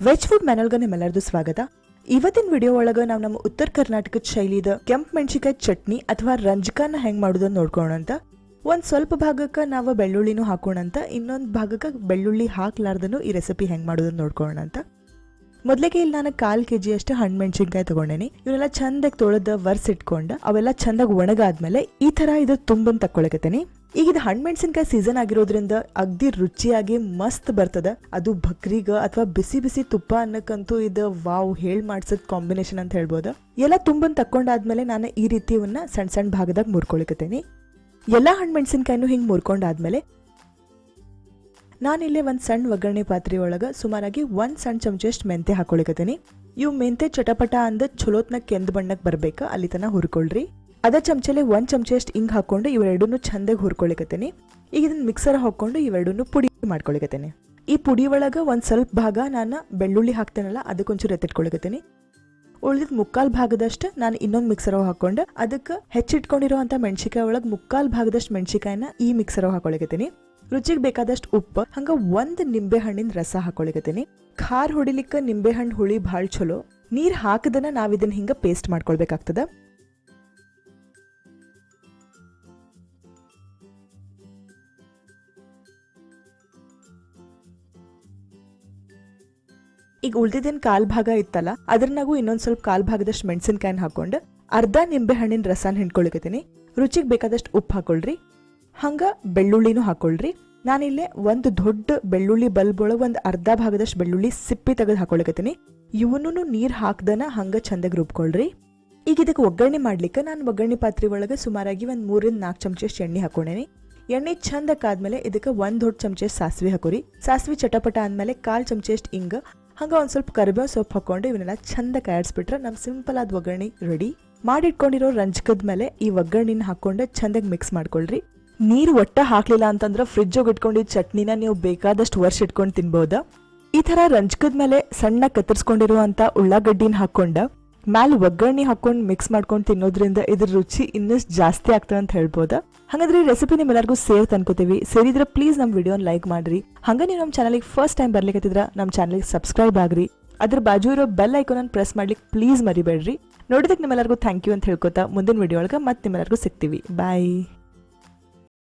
Veg food ಮೆನಲ್ಗ ನಿಮ್ಮೆಲ್ಲರದು ಸ್ವಾಗತ ಇವತ್ತಿನ video ಒಳಗ ನಾವು ನಮ್ಮ ಉತ್ತರ ಕರ್ನಾಟಕದ ಶೈಲಿದ ಕೆಂಪ್ ಮೆಣಸಿಕಾಯಿ ಚಟ್ನಿ ಅಥವಾ ರಂಜಕಾನ ಹೆಂಗ್ ಮಾಡೋದನ್ನ ನೋಡ್ಕೋಣ ಅಂತ ಒಂದ್ ಸ್ವಲ್ಪ ಭಾಗಕ್ಕೆ ನಾವು ಬೆಳ್ಳುಳ್ಳಿನೂ ಹಾಕೋಣ ಅಂತ ಇನ್ನೊಂದು ಭಾಗಕ್ಕೆ ಬೆಳ್ಳುಳ್ಳಿ ಹಾಕ್ಲಾರ್ದನು ಈ ರೆಸಿಪಿ ಹೆಂಗ್ ಮಾಡೋದನ್ನ ನೋಡ್ಕೋಣ ಅಂತ ಮೊದಲಿಗೆ ಇಲ್ಲಿ ನಾನು ಕಾಲು ಕೆ ಜಿ ಅಷ್ಟು ಹಣ್ಣು ಮೆಣಸಿನ್ಕಾಯಿ ತಗೊಂಡೇನಿ. ಇವನ್ನೆಲ್ಲ ಚಂದಾಗಿ ತೊಳೆದ ವರ್ಸ್ ಇಟ್ಕೊಂಡ, ಅವೆಲ್ಲ ಚಂದಾಗಿ ಒಣಗಾದ್ಮೇಲೆ ಈ ತರ ಇದು ತುಂಬನ್ ತಕ್ಕೊಳಕತ್ತೇನಿ. ಈಗ ಇದು ಹಣ್ಣು ಮೆಣಸಿನ್ಕಾಯಿ ಸೀಸನ್ ಆಗಿರೋದ್ರಿಂದ ಅಗ್ದಿ ರುಚಿಯಾಗಿ ಮಸ್ತ್ ಬರ್ತದ. ಅದು ಬಕ್ರಿಗ ಅಥವಾ ಬಿಸಿ ಬಿಸಿ ತುಪ್ಪ ಅನ್ನಕ್ಕಂತೂ ಇದು ವಾವ್ ಹೇಳ್ ಮಾಡ್ಸದ್ ಕಾಂಬಿನೇಷನ್ ಅಂತ ಹೇಳ್ಬೋದು. ಎಲ್ಲ ತುಂಬನ್ ತಕ್ಕೊಂಡಾದ್ಮೇಲೆ ನಾನು ಈ ರೀತಿ ಇವನ್ನ ಸಣ್ಣ ಸಣ್ಣ ಭಾಗದಾಗ ಮುರ್ಕೊಳಕತ್ತೇನಿ. ಎಲ್ಲ ಹಣ್ಣು ಮೆಣಸಿನ್ಕಾಯಿನೂ ಹಿಂಗೆ ಮುರ್ಕೊಂಡಾದ್ಮೇಲೆ ನಾನಿಲ್ಲಿ ಒಂದು ಸಣ್ಣ ಒಗ್ಗರಣೆ ಪಾತ್ರೆ ಒಳಗೆ ಸುಮಾರಾಗಿ ಒಂದು ಸಣ್ಣ ಚಮಚಷ್ಟು ಮೆಂತೆ ಹಾಕೊಳಿಕತ್ತೀನಿ. ಇವು ಮೆಂತೆ ಚಟಪಟ ಅಂದ ಚಲೋತ್ನ ಕೆಂದ ಬಣ್ಣಕ್ಕೆ ಬರಬೇಕು, ಅಲ್ಲಿ ತನಕ ಹುರ್ಕೊಳ್ರಿ. ಅದ ಚಮಚಲೆ ಒಂದು ಚಮಚಷ್ಟು ಹಿಂಗೆ ಹಾಕೊಂಡು ಇವೆರಡೂ ಚಂದಾಗಿ ಹುರ್ಕೊಳಿಕತ್ತೀನಿ. ಈಗ ಇದನ್ನ ಮಿಕ್ಸರ್ ಹಾಕೊಂಡು ಇವೆರಡೂ ಪುಡಿ ಮಾಡ್ಕೊಳಿಕತ್ತೀನಿ. ಈ ಪುಡಿ ಒಳಗೆ ಒಂದು ಸ್ವಲ್ಪ ಭಾಗ ನಾನು ಬೆಳ್ಳುಳ್ಳಿ ಹಾಕ್ತೇನಲ್ಲ ಅದಕ್ಕೊಂಚೂರು ಎತ್ತಿಟ್ಕೊಳಿಕತ್ತೀನಿ. ಉಳಿದಿದ್ ಮುಕ್ಕಾಲ್ ಭಾಗದಷ್ಟು ನಾನು ಇನ್ನೊಂದು ಮಿಕ್ಸರ್ ಹಾಕೊಂಡು, ಅದಕ್ಕೆ ಹೆಚ್ಚಿಟ್ಕೊಂಡಿರೋಂಥ ಮೆಣಸಿಕಾಯಿ ಒಳಗೆ ಮುಕ್ಕಾಲ್ ಭಾಗದಷ್ಟು ಮೆಣಸಿಕಾಯಿನ ಈ ಮಿಕ್ಸರ್ ಹಾಕೊಳಿಕತ್ತೀನಿ. ರುಚಿಗೆ ಬೇಕಾದಷ್ಟು ಉಪ್ಪು, ಹಂಗ ಒಂದ್ ನಿಂಬೆ ಹಣ್ಣಿನ ರಸ ಹಾಕೊಳಿಕತ್ತೀನಿ. ಖಾರ ಹೊಡಿಲಿಕ್ಕ ನಿಂಬೆ ಹಣ್ಣು ಹುಳಿ ಭಾಳ ಚಲೋ ನೀರ್ ಹಾಕದನ ನಾವ್ ಇದನ್ನ ಹಿಂಗ ಪೇಸ್ಟ್ ಮಾಡ್ಕೊಳ್ಬೇಕಾಗ್ತದ. ಈಗ ಉಳ್ದಿದ್ದೇನ್ ಕಾಲ್ ಭಾಗ ಇತ್ತಲ್ಲ, ಅದ್ರನಾಗೂ ಇನ್ನೊಂದ್ ಸ್ವಲ್ಪ ಕಾಲ್ ಭಾಗದಷ್ಟು ಮೆಣಸಿನ್ಕಾಯಿನ ಹಾಕೊಂಡು, ಅರ್ಧ ನಿಂಬೆ ಹಣ್ಣಿನ ರಸನ ಹಿಂಡ್ಕೊಳಿಕತ್ತೀನಿ. ರುಚಿಗೆ ಬೇಕಾದಷ್ಟು ಉಪ್ಪು ಹಾಕೊಳ್ರಿ. ಹಂಗ ಬೆಳ್ಳುಳ್ಳಿನೂ ಹಾಕೊಳ್ರಿ. ನಾನಿಲ್ಲೇ ಒಂದು ದೊಡ್ಡ ಬೆಳ್ಳುಳ್ಳಿ ಬಲ್ಬ್ ಒಳಗೆ ಒಂದು ಅರ್ಧ ಭಾಗದಷ್ಟು ಬೆಳ್ಳುಳ್ಳಿ ಸಿಪ್ಪಿ ತೆಗೆದು ಹಾಕೊಳಕತ್ತೀನಿ. ಇವನು ನೀರು ಹಾಕ್ದನ ಹಂಗ ಚಂದಾಗಿ ರುಬ್ಕೊಳ್ರಿ. ಈಗ ಇದಕ್ಕೆ ಒಗ್ಗರಣೆ ಮಾಡ್ಲಿಕ್ಕೆ ನಾನು ಒಗ್ಗರಣೆ ಪಾತ್ರೆ ಒಳಗೆ ಸುಮಾರಾಗಿ ಒಂದು ಮೂರಿಂದ ನಾಲ್ಕು ಚಮಚಷ್ಟು ಎಣ್ಣೆ ಹಾಕೊಂಡೇನಿ ಎಣ್ಣೆ ಚಂದಕ್ಕಾದ್ಮೇಲೆ ಇದಕ್ಕೆ ಒಂದು ದೊಡ್ಡ ಚಮಚ ಸಾಸಿವೆ ಹಾಕೋರಿ. ಸಾಸಿವೆ ಚಟಪಟ ಆದ್ಮೇಲೆ ಕಾಲು ಚಮಚಷ್ಟು ಹಿಂಗ ಹಂಗ ಒಂದು ಸ್ವಲ್ಪ ಕರಿಬೇವು ಸೊಪ್ಪು ಹಾಕೊಂಡು ಇವನ್ನೆಲ್ಲ ಚಂದ ಕಾಯಿಸ್ಬಿಟ್ರೆ ನಮ್ಮ ಸಿಂಪಲ್ ಆದ ಒಗ್ಗರಣೆ ರೆಡಿ. ಮಾಡಿಟ್ಕೊಂಡಿರೋ ರಂಜಕದ ಮೇಲೆ ಈ ಒಗ್ಗರಣೆನ ಹಾಕೊಂಡು ಚಂದಾಗಿ ಮಿಕ್ಸ್ ಮಾಡ್ಕೊಳ್ರಿ. ನೀರು ಒಟ್ಟ ಹಾಕ್ಲಿಲ್ಲ ಅಂತಂದ್ರೆ ಫ್ರಿಜ್ ಇಟ್ಕೊಂಡಿದ್ದ ಚಟ್ನಿನ ನೀವು ಬೇಕಾದಷ್ಟು ವರ್ಷ ಇಟ್ಕೊಂಡು ತಿನ್ಬೋದ? ಈ ತರ ರಂಜಕದ ಮೇಲೆ ಸಣ್ಣ ಕತ್ತರಿಸ್ಕೊಂಡಿರುವಂತ ಉಳ್ಳಾಗಡ್ಡಿನ ಹಾಕೊಂಡ ಮ್ಯಾಲ ಒಗ್ಗರಣೆ ಹಾಕೊಂಡು ಮಿಕ್ಸ್ ಮಾಡ್ಕೊಂಡು ತಿನ್ನೋದ್ರಿಂದ ಇದ್ರ ರುಚಿ ಇನ್ನಷ್ಟು ಜಾಸ್ತಿ ಆಗ್ತದೆ ಅಂತ ಹೇಳ್ಬೋದ? ಹಾಗಾದ್ರೆ ಈ ರೆಸಿಪಿ ನಿಮ್ಮೆಲ್ಲರಿಗೂ ಸೇರ್ ಅನ್ಕೋತೀವಿ ಸೇರಿದ್ರೆ ಪ್ಲೀಸ್ ನಮ್ಮ ವಿಡಿಯೋನ ಲೈಕ್ ಮಾಡ್ರಿ. ಹಂಗ ನೀವು ನಮ್ಮ ಚಾನಲ್ಗೆ ಫಸ್ಟ್ ಟೈಮ್ ಬರ್ಲಿಕ್ಕೆ ನಮ್ಮ ಚಾನಲ್ಗೆ ಸಬ್ಸ್ಕ್ರೈಬ್ ಆಗ್ರಿ. ಅದ್ರ ಬಾಜು ಇರೋ ಬೆಲ್ ಐಕಾನ್ ಪ್ರೆಸ್ ಮಾಡ್ಲಿಕ್ಕೆ ಪ್ಲೀಸ್ ಮರಿಬೇಡ್ರಿ. ನೋಡಿದಕ್ಕೆ ನಿಮ್ಮೆಲ್ಲರಿಗೂ ಥ್ಯಾಂಕ್ ಯು ಅಂತ ಹೇಳ್ಕೊತಾ ಮುಂದಿನ ವಿಡಿಯೋ ಒಳಗೆ ಮತ್ತೆ ನಿಮ್ಮೆಲ್ಲರಿಗೂ ಸಿಗ್ತೀವಿ. ಬಾಯ್